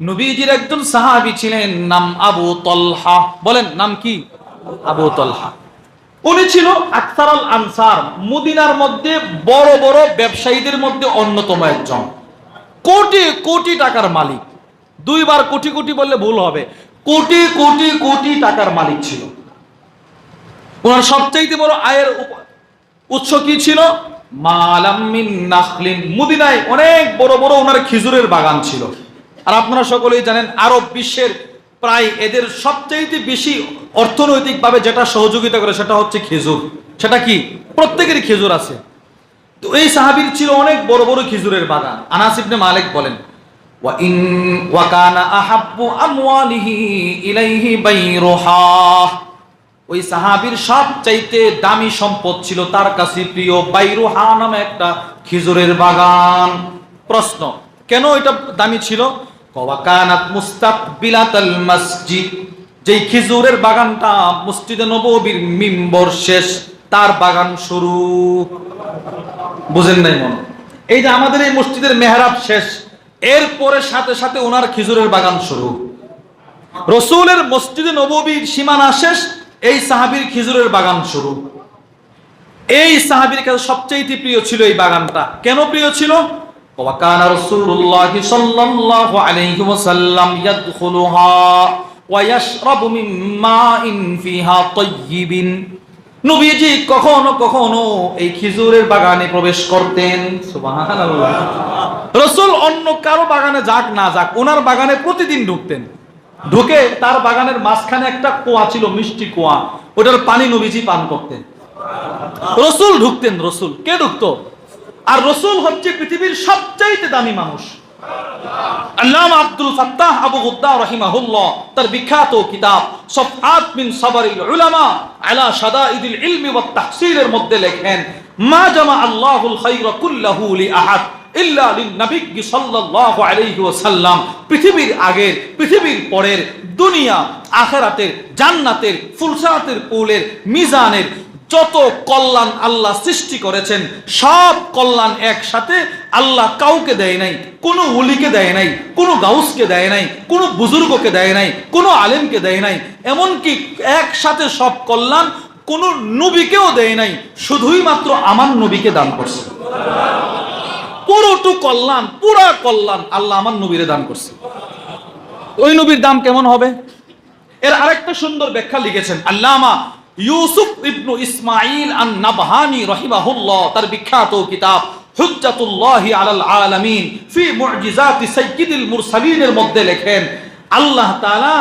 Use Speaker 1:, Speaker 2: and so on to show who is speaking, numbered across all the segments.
Speaker 1: নবীজির একজন সাহাবি ছিলেন নাম আবু তলহা। বলেন নাম কি? আবু তলহা। উনি ছিল আখতার আল আনসার মদিনার মধ্যে বড় বড় ব্যবসায়ীদের মধ্যে অন্যতম একজন। কোটি কোটি টাকার মালিক। দুইবার কোটি কোটি বললে ভুল হবে। কোটি কোটি কোটি টাকার মালিক ছিল। ওনার সবচাইতে বড় আয়ের উৎস কি ছিল? মালাম্মিন নাখলিন। মুদিনায় অনেক বড় বড় ওনার খেজুরের বাগান ছিল। আর আপনারা সকলেই জানেন, আরব বিশ্বের প্রায় এদের সবচাইতে বেশি অর্থনৈতিকভাবে যেটা সহযোগিতা করে সেটা হচ্ছে খেজুর। সেটা কি? প্রত্যেকেরই খেজুর আছে। তো এই সাহাবীর ছিল অনেক বড় বড় খেজুরের বাগান। আনাস ইবনে মালিক বলেন ওই সাহাবীর সবচাইতে দামি সম্পদ ছিল তার কাছে প্রিয় বাইরুহা নামে একটা খেজুরের বাগান। প্রশ্ন, কেন এটা দামি ছিল? ওয়া কানাত মুস্তাকবিলাতাল মসজিদ, যেই খেজুরের বাগানটা মসজিদে নববীর মিম্বর শেষ, তার বাগান শুরু। বুঝেন নাই মনে? এই যে আমাদের এই মসজিদের মেহরাব শেষ, এরপরে সাথে সাথে ওনার খেজুরের বাগান শুরু। রসুলের মসজিদে নববীর সীমানা শেষ, এই সাহাবীর খেজুরের বাগান শুরু। এই সাহাবীর কাছে সবচেয়ে প্রিয় ছিল এই বাগানটা। কেন প্রিয় ছিল? وكان رسول الله صلى الله عليه وسلم يدخلها ويشرب من ماء فيها طيب নবীজি কখনো কখনো এই খেজুরের বাগানে প্রবেশ করতেন সুবহানাল্লাহ রসুল অন্য কারো বাগানে যাক না যাক ওনার বাগানে প্রতিদিন ঢুকতেন ঢুকে তার বাগানের মাঝখানে একটা কুয়া ছিল মিষ্টি কুয়া ওটার পানি নবীজি পান করতেন রসুল ঢুকতেন রসুল কে ঢুকতো আর রসুল হচ্ছে পৃথিবীর সবচাইতে দামি মানুষ। মিন মা জামা পৃথিবীর আগের, পৃথিবীর পরের, দুনিয়া, আখেরাতের, জান্নাতের ফুলসাতের পুলের, মিজানের যত কল্যাণ আল্লাহ সৃষ্টি করেছেন, সব কল্যাণ একসাথে আল্লাহ কাউকে দেয় নাই, কোনো উলিকে দেয় নাই, কোনো গাউসকে দেয় নাই, কোনো বুজুর্গকে দেয় নাই, কোনো আলেমকে দেয় নাই, এমনকি একসাথে সব কল্যাণ কোনো নবীকেও দেয় নাই, শুধুই মাত্র আমার নবীকে দান করছে। পুরোটু কল্যাণ, পুরা কল্যাণ আল্লাহ আমার নবীরে দান করছে। ওই নবীর দাম কেমন হবে? এর আরেকটা সুন্দর ব্যাখ্যা লিখেছেন আল্লামা ইউসুফ ইবনু ইসমাইল আন নাবহানি রহিমাহুল্লাহ, তার বিখ্যাত কিতাব হুজ্জাতুল্লাহি আলাল আলামিন ফি মুজিজাতি মুরসালিনের মধ্যে লেখেন, আল্লাহ তাআলা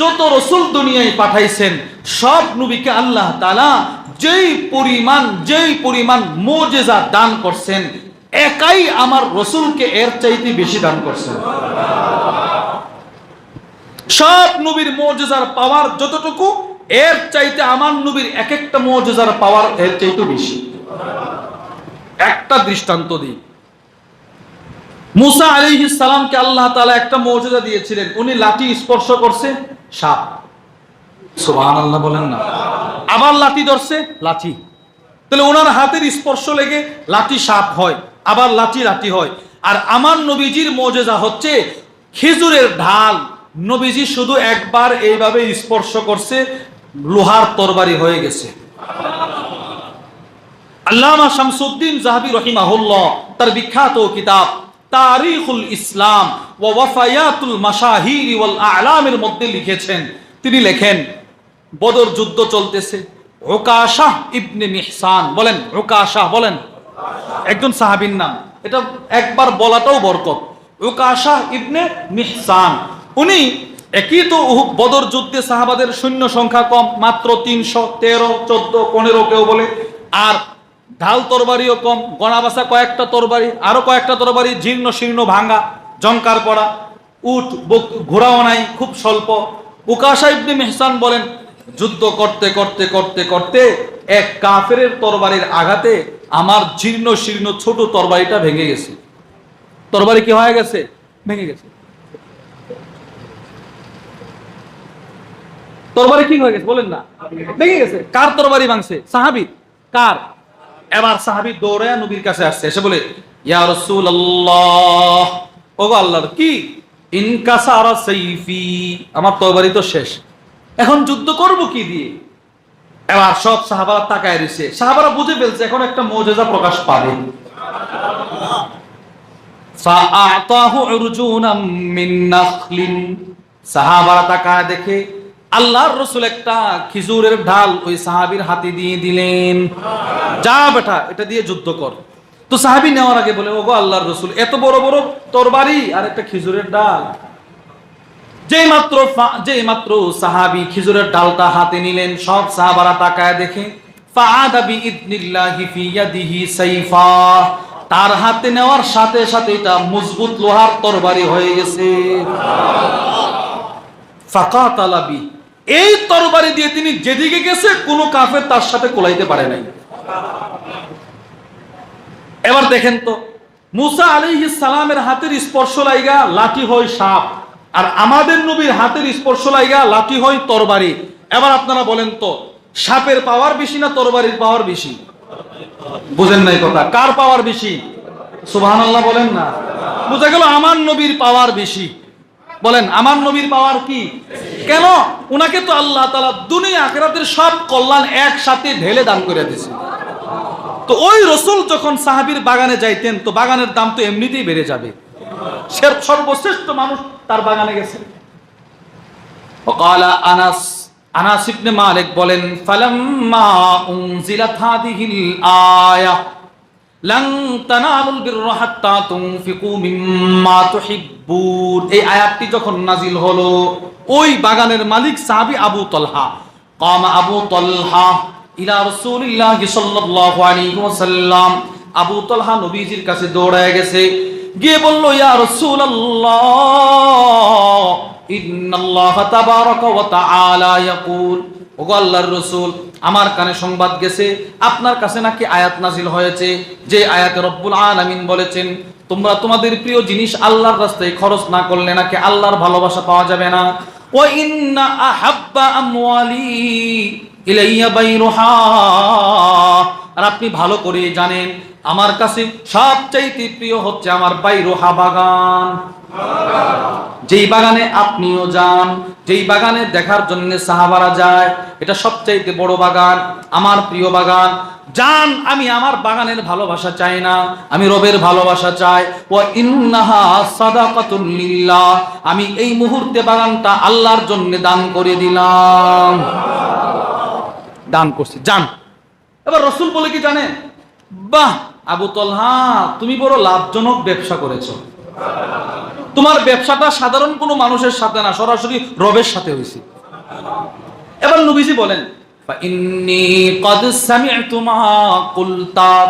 Speaker 1: যত রসুল দুনিয়ায় পাঠাইছেন, সব নবীকে আল্লাহ তাআলা যেই পরিমাণ যেই পরিমাণ মুজিজা দান করছেন, একাই আমার রসুলকে এর চাইতে বেশি দান করছেন। সব নবীর মৌজেজার পাওয়ার যতটুকু এর চাইতে আমার নবীর এক একটা মৌজেজার পাওয়ার এর চাইতে বেশি। একটা দৃষ্টান্ত দিই মুসা আলী সালামকে আল্লাহ তাআলা একটা মৌজেজা দিয়েছিলেন। উনি লাঠি স্পর্শ করছে, সাপ। সুবহান আল্লাহ বলেন না। আবার লাঠি ধরছে, লাঠি। তাহলে ওনার হাতের স্পর্শ লেগে লাঠি সাপ হয়, আবার লাঠি লাঠি হয়। আর আমার নবীজির মজেজা হচ্ছে খেজুরের ঢাল। নবীজি শুধু একবার এইভাবে স্পর্শ করছে লোহার তরবারি হয়ে গেছে। আল্লামা শামসুদ্দিন জাহাবি রহিমাহুল্লাহ, তার বিখ্যাত কিতাব তারিখুল ইসলাম ওয়া ওয়াফায়াতুল মাশাহির ওয়াল আলামের মধ্যে লিখেছেন। তিনি লেখেন, বদর যুদ্ধ চলতেছে। ওকাশাহ ইবনে মিহসান, বলেন ওকাশাহ বলেন। একজন সাহাবীর নাম। এটা একবার বলাটাও বরকত। ওকাশাহ ইবনে মিহসান। উনি একই তো বদর যুদ্ধে সাহাবাদের সৈন্য সংখ্যা কম, মাত্র তিনশো তেরো, চোদ্দ, পনেরো কেউ বলে। আর ঢাল তরবারিও কম, গণাবাসা কয়েকটা তরবারি, আরও কয়েকটা তরবারি জীর্ণ শীর্ণ ভাঙা জঙ্কার পড়া বক- ঘোড়াও নাই, খুব স্বল্প। উকাশা মেহসান বলেন, যুদ্ধ করতে করতে করতে করতে এক কাফেরের তরবারির আঘাতে আমার জীর্ণ শীর্ণ ছোট তরবারিটা ভেঙে গেছে। তরবারি কি হয়ে গেছে? ভেঙে গেছে। তরবারি কি হয়ে গেছে বলেন না। ভেঙে গেছে। কার তরবারি ভাঙছে? সাহাবি? কার? এবার সাহাবি দৌড়ে নবীর কাছে আসছে এসে বলে ইয়া রাসূলুল্লাহ ওগো আল্লাহর কি? ইনকাসারা সাইফি আমার তরবারি তো শেষ। এখন যুদ্ধ করব কি দিয়ে? এবার সব সাহাবারা তাকায় রয়েছে। সাহাবারা বুঝে ফেলছে এখন একটা মৌজেজা প্রকাশ পাবে। সাহাবারা তাকায় দেখে আল্লাহর রসুল একটা খিজুরের ঢাল ওই সাহাবীর হাতে দিয়ে দিলেন। যা বেটা, এটা দিয়ে যুদ্ধ কর। তো সাহাবী নেওয়ার আগে বলে, ওগো আল্লাহর রসুল, এত বড় বড় তরবারি আর একটা খিজুরের ডাল? যেই মাত্র যেই মাত্র সাহাবী খিজুরের ডালটা হাতে নিলেন, সব সাহাবারা তাকায় দেখে তার হাতে নেওয়ার সাথে সাথে এটা মজবুত লোহার তরবারি হয়ে গেছে। ফাকাতালা বি এই তরবারি দিয়ে তিনি যেদিকে গেছে, কোনো কাফের তার সাথে কোলাইতে পারে নাই। এবার দেখেন তো, মুসা আলাইহিস সালামের হাতের স্পর্শ লাইগা লাঠি হয় সাপ, আর আমাদের নবীর হাতের স্পর্শ লাইগা লাঠি হয় তরবারি। এবার আপনারা বলেন তো, সাপের পাওয়ার বেশি না তরবারির পাওয়ার বেশি? বুঝেন নাই কথা, কার পাওয়ার বেশি? সুবহানাল্লাহ বলেন না। বুঝা গেল আমার নবীর পাওয়ার বেশি। বলেন, আমার নবীর পাওয়ার কি? কেন? উনাকে তো আল্লাহ তালা দুনিয়া আখেরাতের সব কল্যাণ একসাথে ঢেলে দান করে দিয়েছে। তো ওই রসুল যখন সাহাবির বাগানে যাইতেন, তো বাগানের দাম তো এমনিতেই বেড়ে যাবে। সে সর্বশ্রেষ্ঠ মানুষ তার বাগানে গেছে। ওকালা আনাস আনাস মালিক বলেন, ফালাম্মা উনজিলাত হাদিহিল আয়া। এই আয়াতটি যখন নাজিল হলো, ওই বাগানের মালিক সাহাবী আবু তলহা, কামা আবু তলহা ইলা রাসূলিল্লাহ সাল্লাল্লাহু আলাইহি ওয়াসাল্লাম। আবু তলহা নবীজির কাছে দৌড়ায় গেছে, গিয়ে বলল, ইয়া রাসূলুল্লাহ, ইন্নাল্লাহ তাবারাকা ওয়া তাআলা, ইয়াকুল। ওগো আল্লাহর রসুল, আমার কানে সংবাদ গেছে, আপনার কাছে নাকি আয়াত নাজিল হয়েছে? যে আয়াতে রব্বুল আলামিন বলেছেন, তোমরা তোমাদের প্রিয় জিনিস আল্লাহর রাস্তায় খরচ না করলে নাকি আল্লাহর ভালোবাসা পাওয়া যাবে না? ও ইন্না আহাব্বা আমওয়ালি ইলাইয়া বাইরুহা। আর আপনি ভালো করে জানেন আমার কাছে সবচাইতে প্রিয় হচ্ছে আমার বাই রোহা বাগান। যেই বাগানে আপনিও যান, যেই বাগানে দেখার জন্য সাহাবারা যায়, এটা সবচাইতে বড় বাগান, আমার প্রিয় বাগান। যান, আমি আমার বাগানের ভালোবাসা চাই না, আমি রবের ভালোবাসা চাই। ও ইন্নাহা সাদাকাতুন লিল্লাহ, আমি এই মুহূর্তে বাগানটা আল্লাহর জন্য দান করে দিলাম। দান করছি, যান। এবার রসুল বলে কি জানেন? বাহ আবু তলহা, তুমি বড় লাভজনক ব্যবসা করেছ। তোমার ব্যবসাটা সাধারণ কোনো মানুষের সাথে না, সরাসরি রবের সাথে হয়েছে। এবার নবীজি বলেন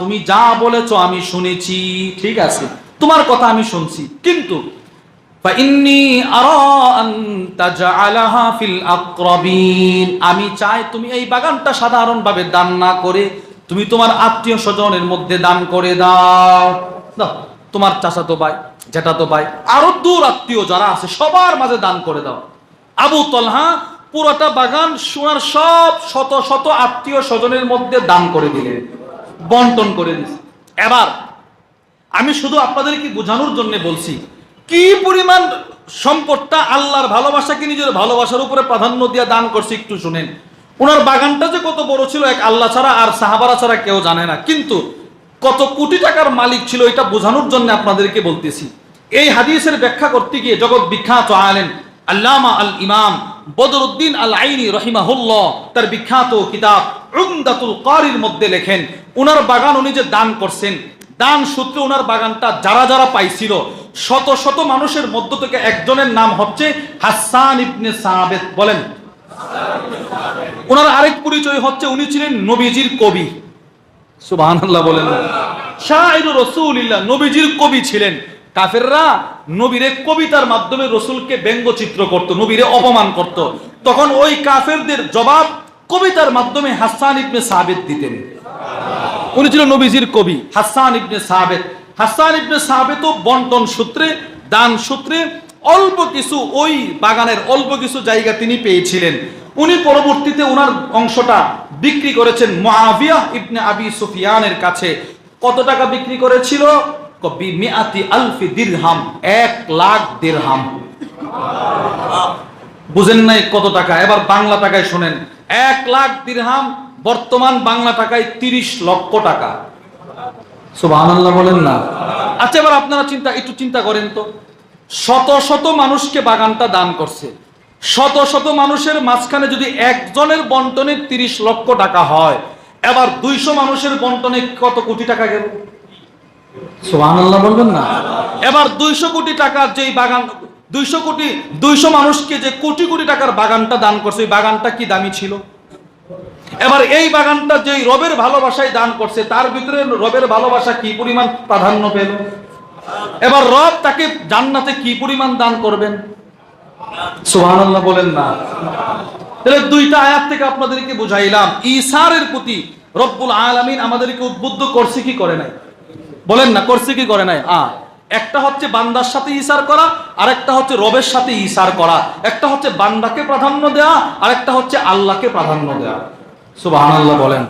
Speaker 1: তুমি যা বলেছ আমি শুনেছি, ঠিক আছে, তোমার কথা আমি শুনছি। কিন্তু আমি চাই তুমি এই বাগানটা সাধারণভাবে দান না করে তুমি তোমার আত্মীয় স্বজনের মধ্যে দান করে দাও। তোমার চাচাতো ভাই জ্যাঠাতো ভাই, আরও দূর আত্মীয় যারা আছে, সবার মাঝে দান করে দাও। আবু তলহা পুরোটা বাগান, সোনার সব শত শত আত্মীয় স্বজনের মধ্যে দান করে দিলেন বন্টন করে দিছে। এবার, আমি শুধু আপনাদেরকে বোঝানোর জন্য বলছি, কি পরিমাণ সম্পদটা আল্লাহর ভালোবাসাকে নিজের ভালোবাসার উপরে প্রাধান্য দিয়ে দান করছে একটু শুনেন। ওনার বাগানটা যে কত বড় ছিল এক আল্লাহ ছাড়া আর সাহাবারা ছাড়া কেউ জানে না। কিন্তু কত কোটি টাকার মালিক ছিল এটা বোঝানোর জন্য আপনাদেরকে বলতেছি। এই হাদিসের ব্যাখ্যা করতে গিয়ে জগৎ বিখ্যাত আলেন আল্লামা আল ইমাম বদরুদ্দিন আল আইনি রহিমাহুল্লাহ তার বিখ্যাত কিতাব উমদাতুল কারির মধ্যে লেখেন ওনার বাগান উনি যে দান করছেন, দান সূত্রে ওনার বাগানটা যারা যারা পাইছিল, শত শত মানুষের মধ্য থেকে একজনের নাম হচ্ছে হাসান ইবনে সাহাবেদ বলেন ওনার আরেক পরিচয় হচ্ছে, উনি ছিলেন নবীজির কবি। সুবহানাল্লাহ বলেন। রসুলিল্লাহ, নবীজির কবি ছিলেন। কাফেররা নবীরে কবিতার মাধ্যমে রসুলকে ব্যঙ্গচিত্র করত, নবীরে অপমান করত। তখন ওই কাফেরদের জবাব কবিতার মাধ্যমে হাসান ইবনে সাবেদ দিতেন। উনি ছিল নবীজির কবি, হাসান ইবনে সাবেদ হাসান ইবনে সাবেদ বন্টন সূত্রে, দান সূত্রে অল্প কিছু ওই বাগানের অল্প কিছু জায়গা তিনি পেয়েছিলেন। উনি পরবর্তীতে ওনার অংশটা বিক্রি করেছেন মুআবিয়া ইবনে আবি সুফিয়ানের কাছে। কত টাকা বিক্রি করেছিল? আলফি দিরহাম, এক লাখ দিরহাম। বুঝেন নাই কত টাকা? এবার বাংলা টাকায় শোনেন। এক লাখ দিরহাম, বর্তমান বাংলা টাকায় তিরিশ লক্ষ টাকা। সুবহানাল্লাহ বলেন না। আচ্ছা এবার আপনারা চিন্তা একটু চিন্তা করেন তো। শত শত মানুষকে বাগানটা দান করছে। শত শত মানুষের মাঝখানে যদি একজনের বন্টনে তিরিশ লক্ষ টাকা হয় এবার দুইশো মানুষের বন্টনে কত কোটি টাকা গেল? বলবেন না। এবার দুইশো কোটি টাকার যেই বাগান দুইশো কোটি দুইশো মানুষকে যে কোটি কোটি টাকার বাগানটা দান করছে ওই বাগানটা কি দামি ছিল? এবার এই বাগানটা যেই রবের ভালোবাসায় দান করছে তার ভিতরে রবের ভালোবাসা কি পরিমাণ প্রাধান্য পেল? এবার রব তাকে জান্নাতে কি পরিমাণ দান করবেন? সুবহানাল্লাহ বলেন না। তাহলে দুইটা আয়াত থেকে আপনাদেরকে বুঝাইলাম ইসারের প্রতি রব্বুল আলামিন আমাদেরকে উদ্বুদ্ধ করছে কি করে নাই? বলেন না, করছে কি করে নাই? আ, একটা হচ্ছে বান্দার সাথে ইসার করা আর একটা হচ্ছে রবের সাথে ইসার করা। একটা হচ্ছে বান্দাকে প্রাধান্য দেওয়া আর একটা হচ্ছে আল্লাহকে প্রাধান্য দেওয়া সুবহানাল্লাহ বলেন।